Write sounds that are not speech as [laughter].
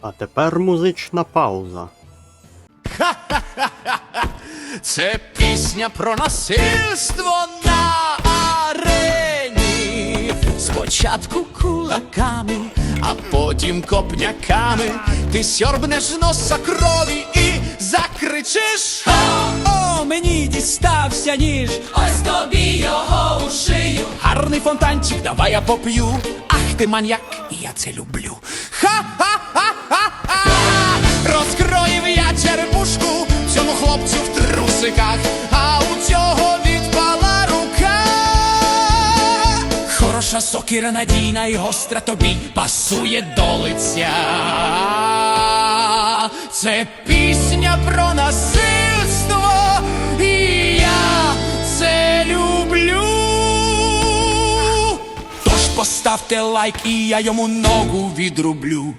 А тепер музична пауза. [laughs] Це пісня про насильство на арені. Спочатку кулаками, а потім копняками. Ти сьорбнеш носа крові і закричиш. О, мені дістався ніж. Ось тобі його у шию. Гарний фонтанчик, давай я поп'ю. Ах ти маньяк, і я це люблю. Ха-ха-ха-ха-ха! Хлопцю в трусиках, а у цього відпала рука. Хороша сокира надійна і гостра тобі пасує до лиця. Це пісня про насильство, і я це люблю. Тож поставте лайк, і я йому ногу відрублю.